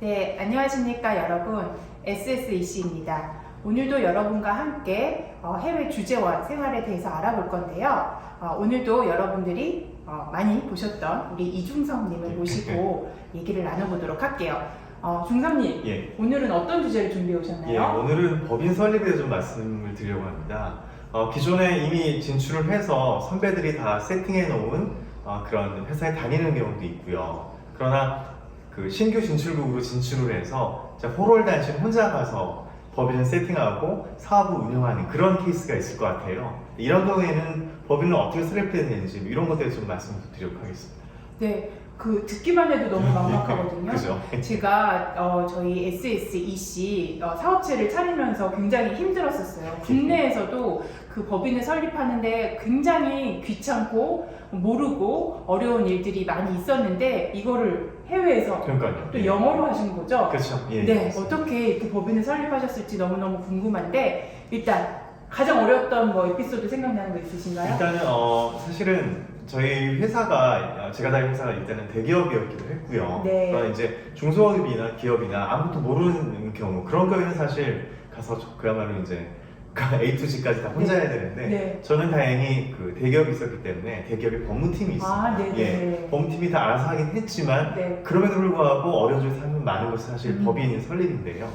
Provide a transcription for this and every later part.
네, 안녕하십니까 여러분. SSEC입니다. 오늘도 여러분과 함께 어, 해외 주재원 생활에 대해서 알아볼 건데요. 어, 오늘도 여러분들이 어, 많이 보셨던 우리 이중성님을 모시고 얘기를 나눠보도록 할게요. 어, 중성님, 예, 오늘은 어떤 주제를 준비해 예, 오셨나요? 오늘은 법인 설립에 대해서 좀 말씀을 드리려고 합니다. 어, 기존에 이미 진출을 해서 선배들이 다 세팅해 놓은 어, 그런 회사에 다니는 경우도 있고요. 그러나 그 신규 진출국으로 진출을 해서 이제 호롤 단신 혼자 가서 법인을 세팅하고 사업을 운영하는 그런 케이스가 있을 것 같아요. 이런 경우에는 법인을 어떻게 설립해야 되는지 뭐 이런 것들에 좀 말씀을 드리도록 하겠습니다. 네, 그 듣기만 해도 너무 막막하거든요. 그죠? 제가 어, 저희 SSEC 어, 사업체를 차리면서 굉장히 힘들었었어요. 국내에서도 그 법인을 설립하는데 굉장히 귀찮고 모르고 어려운 일들이 많이 있었는데 이거를 해외에서 그러니까요. 또 영어로 하신 거죠? 그렇죠. 예, 네. 어떻게 이렇게 법인을 설립하셨을지 너무너무 궁금한데 일단 가장 어려웠던 뭐 에피소드 생각나는 거 있으신가요? 일단은 어 사실은 저희 회사가 어, 제가 다닌 회사가 일단은 대기업이었기도 했고요. 네. 그러나 이제 중소기업이나 기업이나 아무것도 모르는 경우 그런 경우에는 사실 가서 저- 그야말로 이제 그 A to G까지 다 혼자 네. 해야 되는데 네. 저는 다행히 그 대기업이 있었기 때문에 대기업에 법무팀이 있습니다. 아, 네네. 예, 법무팀이 다 알아서 하긴 했지만 네. 그럼에도 불구하고 어려운 사람이 많은 것이 사실 음. 법인 설립인데요.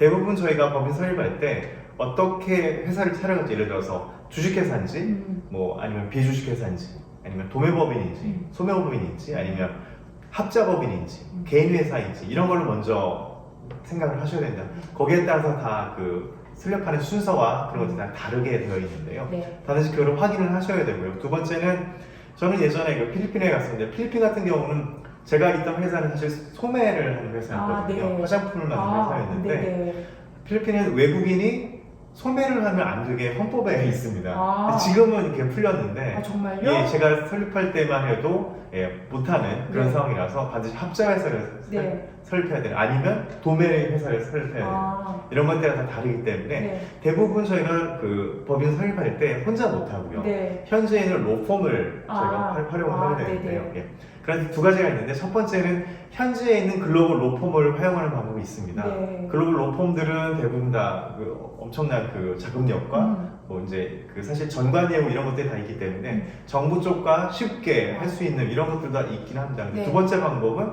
대부분 저희가 법인 설립할 때 어떻게 회사를 차려갈지 예를 들어서 주식회사인지 음, 뭐 아니면 비주식회사인지 아니면 도매법인인지 음. 소매법인인지 아니면 합자법인인지 음. 개인회사인지 이런 걸로 먼저 생각을 하셔야 된다. 거기에 따라서 다그 설립하는 순서와 그런 것들이 다 다르게 되어 있는데요. 네. 반드시 그걸 확인을 하셔야 되고요. 두 번째는 저는 예전에 그 필리핀에 갔었는데 필리핀 같은 경우는 제가 있던 회사는 사실 소매를 하는 회사였거든요. 아, 네. 화장품을 만드는 회사였는데 네네. 필리핀은 외국인이 소매를 하면 안 되게 헌법에 있습니다. 아. 지금은 이렇게 풀렸는데 아 정말요? 예, 제가 설립할 때만 해도 예, 못하는 그런 네. 상황이라서 반드시 합자 회사를 설- 네. 설립해야 되는 아니면 도매 회사를 설립해야 되는 아, 이런 것들이 다 다르기 때문에 네. 대부분 저희가 그 법인 설립할 때 혼자 못하고요. 네. 현재 있는 로펌을 아. 저희가 활- 활용을 아, 하게 되는데요. 예. 그래서 두 가지가 있는데 첫 번째는 현지에 있는 글로벌 로펌을 활용하는 방법이 있습니다. 네. 글로벌 로펌들은 대부분 다 그 엄청난 그 자금력과 음, 뭐 이제 그 사실 전관 예우 이런 것들이 다 있기 때문에 음. 정부 쪽과 쉽게 할 수 있는 이런 것들도 다 있긴 합니다. 근데 네. 두 번째 방법은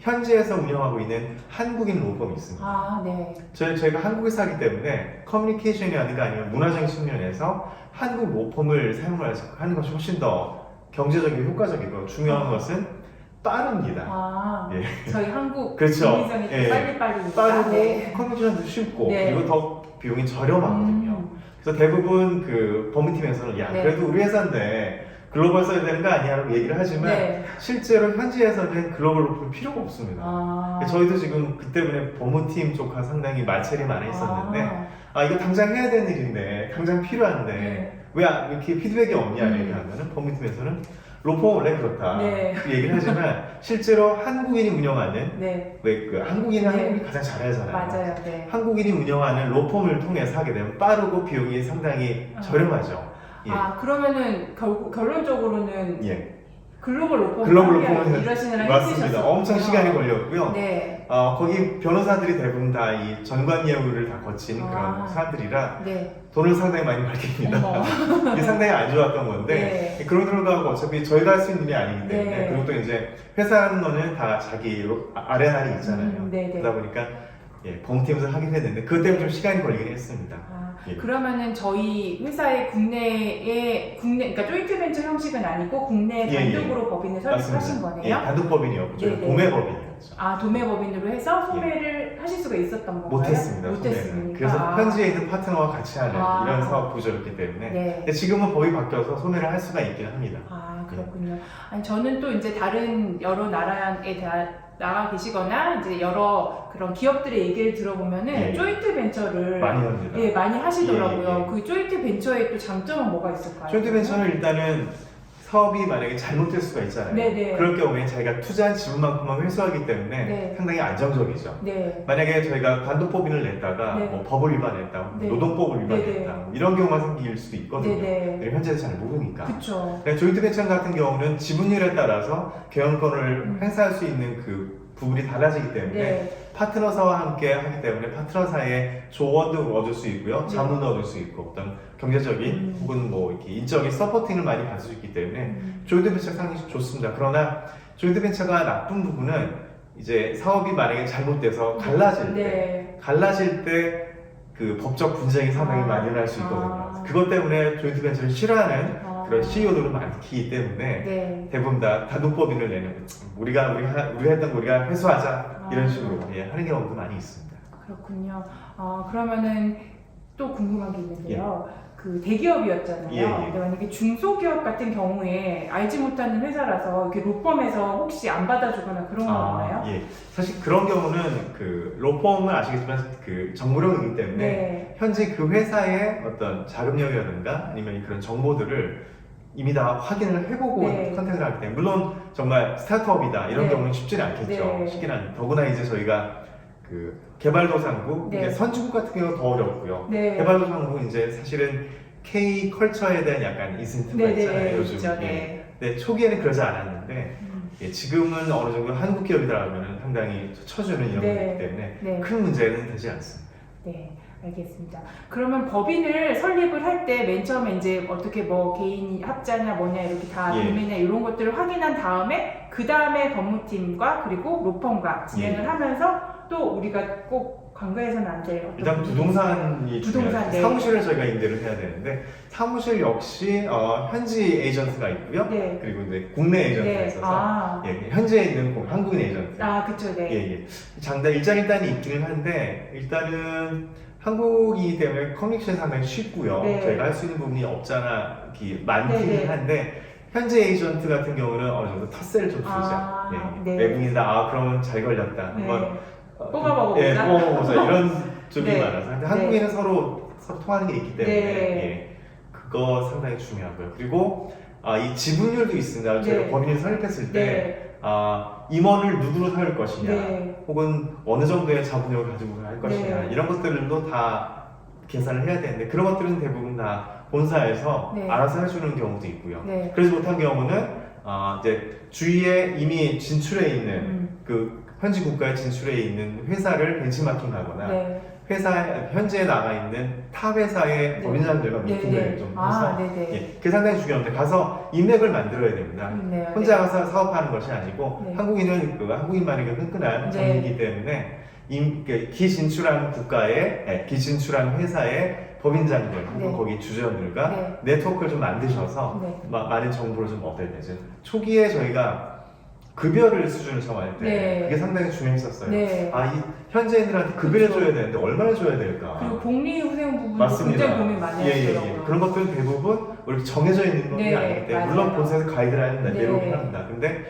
현지에서 운영하고 있는 한국인 로펌이 있습니다. 아, 네. 저희, 저희가 한국에서 하기 때문에 커뮤니케이션이 아닌가 아니면 문화적인 측면에서 한국 로펌을 사용을 하는 것이 훨씬 더 경제적이고 효과적이고 중요한 아. 것은 빠릅니다. 아, 예. 저희 한국 그렇죠. 예. 빨리빨리 빠르고 네. 커뮤니케이션도 쉽고 네. 그리고 더 비용이 저렴하거든요. 음, 그래서 대부분 그 법무팀에서는 야 네. 그래도 우리 회사인데 글로벌 써야 되는 거 아니야라고 얘기를 하지만 네. 실제로 현지에서는 글로벌 로펌 필요가 없습니다. 아, 저희도 지금 그 때문에 법무팀 쪽과 상당히 말cel이 많이 있었는데 아, 아 이거 당장 해야 되는 일인데 당장 필요한데 네. 왜 아- 이렇게 피드백이 없냐 음. 얘기하면은 법무팀에서는 로펌 원래 그렇다 네. 그 얘기를 하지만 실제로 한국인이 운영하는 네. 왜 그 한국인은 네. 한국이 가장 잘하잖아요. 맞아요. 네. 한국인이 운영하는 로펌을 통해서 하게 되면 빠르고 비용이 상당히 아. 저렴하죠. 예. 아, 그러면은 결, 결론적으로는 예. 글로벌 로펌 글로벌 이러시느라 맞습니다. 힘드셨어요. 엄청 시간이 걸렸고요. 네. 어, 거기 변호사들이 대부분 다 이 전관 예우를 다 거친 아. 그런 사람들이라 네. 돈을 상당히 많이 벌깁니다. 어머. 이게 상당히 안 좋았던 건데 네. 그런 불구하고 어차피 저희가 할 수 있는 일이 아니기 때문에 네. 그리고 또 이제 회사하는 거는 다 자기 로- 아- 아레나리 있잖아요. 음, 네 네. 그러다 보니까 예, 범팀에서 하긴 했는데 그것 때문에 좀 시간이 걸리긴 했습니다. 아, 예. 그러면은 저희 회사의 국내에 국내 그러니까 조인트 벤처 형식은 아니고 국내 예, 단독으로 법인을 설립하신 예, 거네요. 단독법인이었고 저희 네네. 도매 법인이었죠. 아 도매법인으로 해서 소매를 하실 수가 있었던 건가요? 예. 못했습니다. 소매는. 그래서 아. 현지에 있는 파트너와 같이 하는 아. 이런 사업 구조였기 때문에 네. 근데 지금은 법이 바뀌어서 소매를 할 수가 있긴 합니다. 아 그렇군요. 아니 저는 또 이제 다른 여러 나라에 다 나가 계시거나 이제 여러 그런 기업들의 얘기를 들어보면은 예, 예. 조인트 벤처를 많이 합니다. 예 많이 하시더라고요. 예, 예. 그 조인트 벤처의 또 장점은 뭐가 있을까요? 조인트 벤처는 일단은 사업이 만약에 잘못될 수가 있잖아요. 네네. 그럴 경우에 자기가 투자한 지분만큼만 회수하기 때문에 네. 상당히 안정적이죠. 네. 만약에 저희가 단독법인을 냈다가 네. 뭐 법을 위반했다, 네. 노동법을 위반했다 네네. 뭐 이런 경우가 생길 수도 있거든요. 네네. 왜냐면 현재에서 잘 모르니까. 그러니까 조인트 벤처 같은 경우는 지분율에 따라서 경영권을 음. 행사할 수 있는 그 부분이 달라지기 때문에 네. 파트너사와 함께 하기 때문에 파트너사의 조언도 얻을 수 있고요, 네. 자문도 얻을 수 있고 어떤 경제적인 음. 혹은 뭐 이렇게 인적인 서포팅을 많이 받을 수 있기 때문에 음. 조인트 벤처가 상당히 좋습니다. 그러나 조인트 벤처가 나쁜 부분은 이제 사업이 만약에 잘못돼서 갈라질 때, 네. 갈라질 때 그 법적 분쟁이 상당히 아. 많이 일어날 수 있거든요. 아. 그것 때문에 조인트 벤처를 싫어하는 아. 그런 CEO들은 많기 때문에 네. 대부분 다 단독법인을 내는 우리가 우리가 우리가 했던 거 우리가 회수하자 이런 아. 식으로 예, 하는 경우도 많이 있습니다. 그렇군요. 아, 그러면은 또 궁금한 게 있는데요. 그 대기업이었잖아요. 예, 예. 근데 만약에 중소기업 같은 경우에 알지 못하는 회사라서 이렇게 로펌에서 혹시 안 받아주거나 그런 거 없나요? 예. 사실 그런 경우는 그 로펌은 아시겠지만 그 정보력이기 때문에 네. 현재 그 회사의 어떤 자금력이라든가 아니면 그런 정보들을 이미 다 확인을 해보고 네. 컨택을 하기 때문에 물론 정말 스타트업이다 이런 네. 경우는 쉽지는 않겠죠. 네. 쉽긴 한 더구나 이제 저희가 그 개발도상국 네. 이제 선진국 같은 경우가 더 어렵고요. 네. 개발도상국은 이제 사실은 K 컬처에 대한 약간 인센티브가 네, 있잖아요. 네, 요즘. 예. 네. 네, 초기에는 그러지 않았는데 음. 예, 지금은 어느 정도 한국 기업이다 하면 상당히 쳐주는 이런 네. 게 있기 때문에 네. 큰 문제는 되지 않습니다. 네, 알겠습니다. 그러면 법인을 설립을 할 때 맨 처음에 이제 어떻게 뭐 개인이 합자냐 뭐냐 이렇게 다 예. 도매냐 이런 것들을 확인한 다음에 그 다음에 법무팀과 그리고 로펌과 진행을 예. 하면서 또 우리가 꼭 관계해서는 안될 어떤 일단 부동산이 부동산. 네. 사무실을 저희가 임대를 해야 되는데 사무실 역시 어, 현지 에이전트가 있고요. 네. 그리고 이제 국내 에이전트가 네. 있어서 아, 예, 현지에 있는 공- 한국인 에이전트. 아, 그쵸, 네. 예, 예. 장단 일장 일단이 있기는 한데 일단은 한국이기 때문에 커뮤니케이션이 상당히 쉽고요. 네. 저희가 할 수 있는 부분이 없잖아 많기는 네, 네. 한데 현재 에이전트 같은 경우는 어느 정도 텃세를 좀 쓰죠. 아, 예. 네. 외국인이다. 아 그러면 잘 걸렸다. 한번 네. 어, 뽑아보자. 예, 뽑아보자 이런 쪽이 네. 많아서 근데 네. 한국인은 서로 서로 통하는 게 있기 때문에 네. 예, 그거 상당히 중요하고요. 그리고 아, 이 지분율도 있습니다. 저희가 네. 법인을 설립했을 때 네. 아, 임원을 누구로 세울 것이냐, 네. 혹은 어느 정도의 자본력을 가지고 할 것이냐 네. 이런 것들도 다 계산을 해야 되는데 그런 것들은 대부분 다 본사에서 네. 알아서 해주는 경우도 있고요. 네. 그러지 못한 경우는 아, 이제 주위에 이미 진출해 있는 음, 그 현지 국가에 진출해 있는 회사를 벤치마킹 하거나 네. 회사 현지에 나가 있는 타 회사의 네. 법인장들과 네. 미팅을 네. 좀 해서 아, 네네. 예, 그게 상당히 중요한데 가서 인맥을 만들어야 됩니다. 네. 혼자 가서 사업하는 것이 아니고 네. 한국인은 그 한국인만의 그 끈끈한 네. 정이기 때문에 임, 그 기진출한 국가의 예, 기진출한 회사의 법인장들 네. 거기 주주원들과 네. 네트워크를 좀 만드셔서 네. 마- 많은 정보를 좀 얻어야 되죠. 초기에 저희가 급여를 수준을 정할 때 네. 그게 상당히 중요했었어요. 네. 아, 이 현지인들한테 급여를 그렇죠. 줘야 되는데 얼마나 줘야 될까? 그리고 복리후생 부분도. 굉장히 고민 많이 예, 예, 하시더라고요. 예. 그런 것들은 대부분 우리 정해져 있는 것이 네, 아니기 때문에 맞아요. 물론 본사에서 가이드라인은 네. 내려오긴 합니다. 근데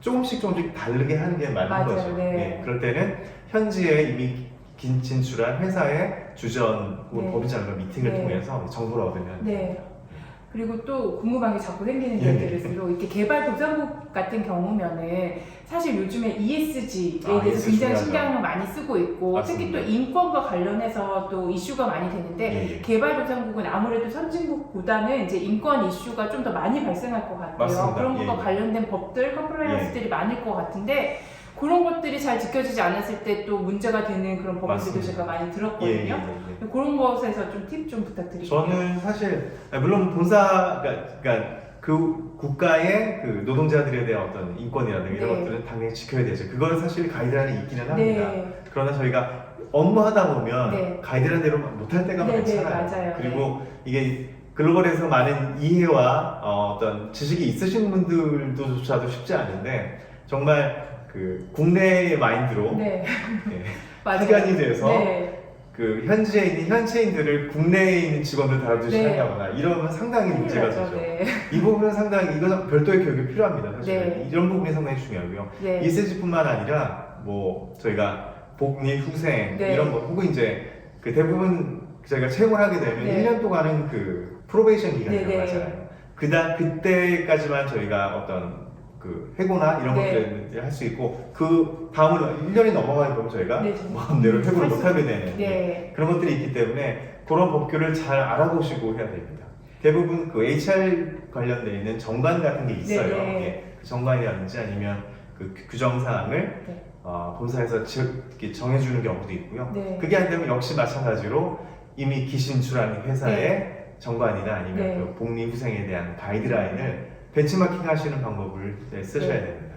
조금씩 조금씩 다르게 하는 게 맞는 맞아요, 거죠. 네. 예, 그럴 때는 현지에 이미 긴 진출한 회사의 주전 네. 법인장과 미팅을 네. 통해서 정보를 얻으면 네. 그리고 또 궁금한 게 자꾸 생기는 예, 게 예. 들을수록 이렇게 개발 도상국 같은 경우면은 사실 요즘에 ESG에 아, 대해서 ESG 굉장히 중요하죠. 신경을 많이 쓰고 있고 맞습니다. 특히 또 인권과 관련해서 또 이슈가 많이 되는데 예, 예. 개발 도상국은 아무래도 선진국보다는 이제 인권 이슈가 좀 더 많이 발생할 것 같아요. 맞습니다. 그런 것과 예, 예. 관련된 법들, 컴플라이언스들이 많을 것 같은데 그런 것들이 잘 지켜지지 않았을 때 또 문제가 되는 그런 법안들도 맞습니다. 제가 많이 예, 예, 들었거든요. 예, 예. 그런 것에서 좀 팁 좀 부탁드릴게요. 저는 사실 아, 물론 본사 그러니까, 그러니까 그 국가의 그 노동자들에 대한 어떤 인권이라든가 이런 네. 것들은 당연히 지켜야 되죠. 그거는 사실 가이드라인이 있기는 합니다. 네. 그러나 저희가 업무하다 보면 네. 가이드라인대로 못할 때가 네, 네, 많잖아요. 맞아요. 그리고 이게 글로벌에서 많은 이해와 어, 떤 지식이 있으신 분들도조차도 쉽지 않은데 정말 그 국내의 마인드로 네. 예, 맞아요. 파견이 돼서 네. 그 현지에 있는 현지인들을 국내에 있는 직원들 다루듯이 네. 이러면 상당히 문제가 나죠. 되죠. 네. 이 부분은 상당히 이건 별도의 교육이 필요합니다. 사실 네. 이런 부분이 상당히 중요하고요. 네. ESG뿐만 아니라 뭐 저희가 복리 후생 네. 이런 거 혹은 이제 그 대부분 저희가 채용을 하게 되면 네. 1년 동안은 그 프로베이션 기간이 네, 네. 들어가잖아요. 그다 그때까지만 저희가 어떤 그 해고나 이런 네. 것들을 할 수 있고 그 다음은 1년이 넘어가게 되면 저희가 네, 좀 마음대로 해고를 할 수- 못 하게 되는 네. 그런 것들이 있기 때문에 그런 법규를 잘 알아보시고 해야 됩니다. 대부분 그 HR 관련돼 있는 정관 같은 게 있어요. 네, 네. 예, 그 정관이라든지 아니면 그 규- 규정 사항을 네. 어, 본사에서 즉 이렇게 정해주는 경우도 있고요. 네. 그게 안 되면 역시 마찬가지로 이미 기신출한 회사의 정관이나 아니면 네. 그 복리 후생에 대한 가이드라인을 벤치마킹 하시는 방법을 네, 쓰셔야 네. 됩니다.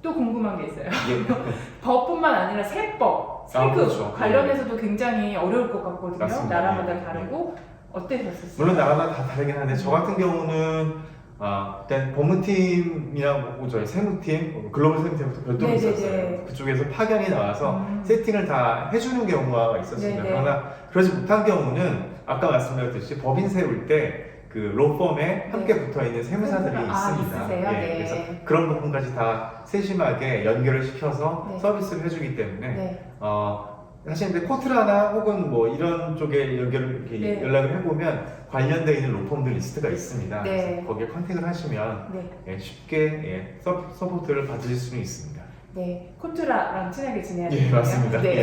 또 궁금한 게 있어요. 예. 법뿐만 아니라 세법, 세금 아, 그렇죠. 관련해서도 굉장히 어려울 것 같거든요. 맞습니다. 나라마다 예, 다르고 어땠었어요? 물론 나라마다 다 다르긴 한데 저 같은 경우는 아, 일단 법무팀이랑 뭐 저희 세무팀, 뭐 글로벌 세무팀부터 별도로 네네네. 있었어요. 그쪽에서 파견이 나와서 음. 세팅을 다 해주는 경우가 있었습니다. 네네. 그러나 그러지 못한 경우는 아까 말씀드렸듯이 법인 세울 때 그 로펌에 함께 붙어 있는 세무사들이 아, 있습니다. 있으세요? 예, 네. 그래서 그런 부분까지 다 세심하게 연결을 시켜서 네. 서비스를 해주기 때문에 네. 어, 사실 근데 코트라나 혹은 뭐 이런 쪽에 연결을 이렇게 네. 연락을 해보면 관련되어 있는 로펌들 리스트가 있습니다. 네. 그래서 거기에 컨택을 하시면 네. 예, 쉽게 예, 서, 서포트를 받으실 수는 있습니다. 네. 코트라랑 친하게 지내야 예, 되겠네요. 맞습니다. 네.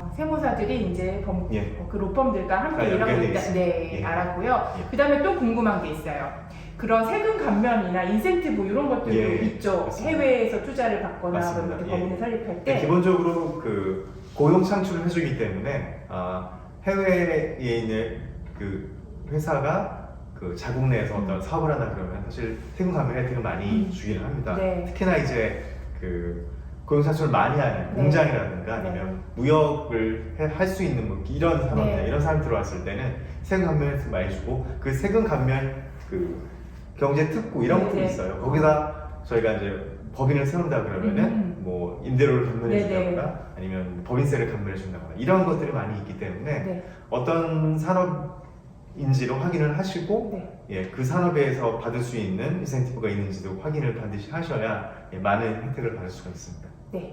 어, 세무사들이 이제 법, 예. 그 로펌들과 함께 다 일하고 있다. 네, 예. 알았고요. 예. 그 다음에 또 궁금한 게 있어요. 그런 세금 감면이나 인센티브 이런 것들도 예, 있죠. 맞습니다. 해외에서 투자를 받거나 맞습니다. 그런 예. 법인을 설립할 네, 때. 기본적으로 그 고용 창출을 해주기 때문에 아, 해외에 있는 그 회사가 그 자국 내에서 어떤 사업을 하나 그러면 사실 세금 감면 혜택을 많이 음. 주기를 합니다. 네. 특히나 이제 그 고용 창출을 많이 하는 네. 공장이라든가 아니면 무역을 할 수 있는 뭐 이런 산업이나 네. 이런 사람 들어왔을 때는 세금 감면 혜택 많이 주고 그 세금 감면 그 경제 특구 이런 네, 것도 네. 있어요. 거기다 저희가 이제 법인을 세운다 그러면은 음. 뭐 임대료를 감면해 네, 네. 준다거나 아니면 법인세를 감면해 준다거나 이런 것들이 많이 있기 때문에 네. 어떤 산업인지로 확인을 하시고 네. 예, 그 산업에서 받을 수 있는 인센티브가 있는지도 확인을 반드시 하셔야 예, 많은 혜택을 받을 수가 있습니다. 네.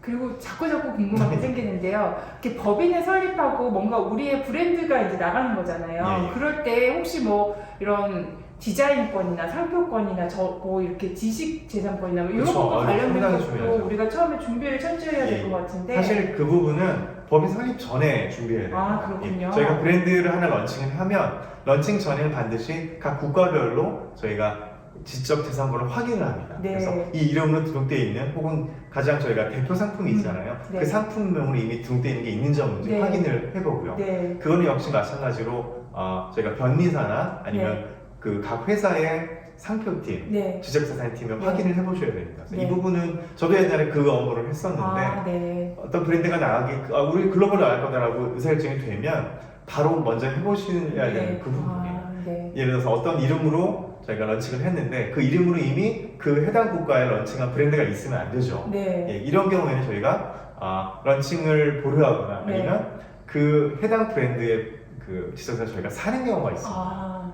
그리고 자꾸 자꾸 궁금한 게 네. 생기는데요. 이렇게 법인을 설립하고 뭔가 우리의 브랜드가 이제 나가는 거잖아요. 예, 예. 그럴 때 혹시 뭐 이런 디자인권이나 상표권이나 저 뭐 이렇게 지식 재산권이나 뭐 이런 그쵸. 것과 아, 관련된 상당히 것도 중요하죠. 우리가 처음에 준비를 철저히 해야 될 예, 것 예. 같은데. 사실 그 부분은 법인 설립 전에 준비해야 돼요. 아, 그렇군요. 저희가 브랜드를 하나 런칭을 하면 런칭 전에는 반드시 각 국가별로 저희가 지적 재산권을 확인을 합니다. 네. 그래서 이 이름으로 등록되어 있는 혹은 가장 저희가 대표 상품이 음, 있잖아요. 네. 그 상품명으로 이미 등록되어 있는 게 있는지 없는지 네. 확인을 해보고요. 네. 그거는 역시 마찬가지로 어, 저희가 변리사나 아니면 그각 회사의 상표팀, 네. 지적재산팀을 네. 확인을 해보셔야 됩니다. 그래서 네. 이 부분은 저도 옛날에 그 업무를 했었는데 아, 네. 어떤 브랜드가 나가기 아, 우리 글로벌 나갈 거다라고 의사결정이 되면 바로 먼저 해보셔야 되는 그 부분이에요. 아, 네. 예를 들어서 어떤 이름으로 저희가 런칭을 했는데 그 이름으로 이미 그 해당 국가에 런칭한 브랜드가 있으면 안 되죠. 네. 예, 이런 경우에는 저희가 아, 런칭을 보류하거나 네. 아니면 그 해당 브랜드의 그 지적을 저희가 사는 경우가 있습니다. 아,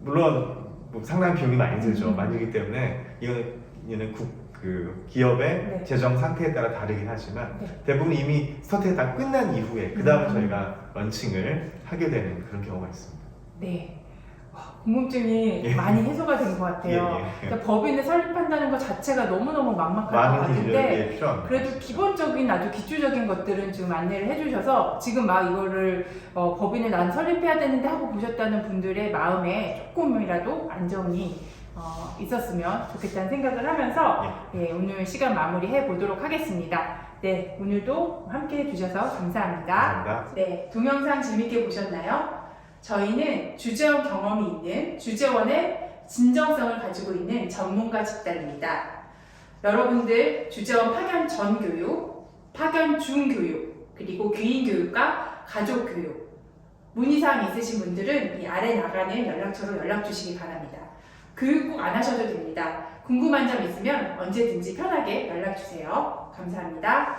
물론 뭐 상당한 비용이 많이 들죠. 음. 만들기 때문에 이건 이는 국, 그 기업의 네. 재정 상태에 따라 다르긴 하지만 네. 대부분 이미 스타트가 다 끝난 이후에 그 다음에 음. 저희가 런칭을 하게 되는 그런 경우가 있습니다. 네. 와, 궁금증이 예. 많이 해소가 된 것 같아요. 예, 예. 그러니까 법인을 설립한다는 것 자체가 너무너무 막막할 것 많은 같은데 필요합니다. 그래도 기본적인 아주 기초적인 것들은 지금 안내를 해주셔서 지금 막 이거를 어, 법인을 난 설립해야 되는데 하고 보셨다는 분들의 마음에 조금이라도 안정이 어, 있었으면 좋겠다는 생각을 하면서 예, 오늘 시간 마무리해 보도록 하겠습니다. 네, 오늘도 함께 해주셔서 감사합니다. 감사합니다. 네, 동영상 재밌게 보셨나요? 저희는 주재원 경험이 있는 주재원의 진정성을 가지고 있는 전문가 집단입니다. 여러분들 주재원 파견 전 교육, 파견 중 교육, 그리고 귀인 교육과 가족 교육 문의사항 있으신 분들은 이 아래 나가는 연락처로 연락 주시기 바랍니다. 교육 꼭 안 하셔도 됩니다. 궁금한 점 있으면 언제든지 편하게 연락 주세요. 감사합니다.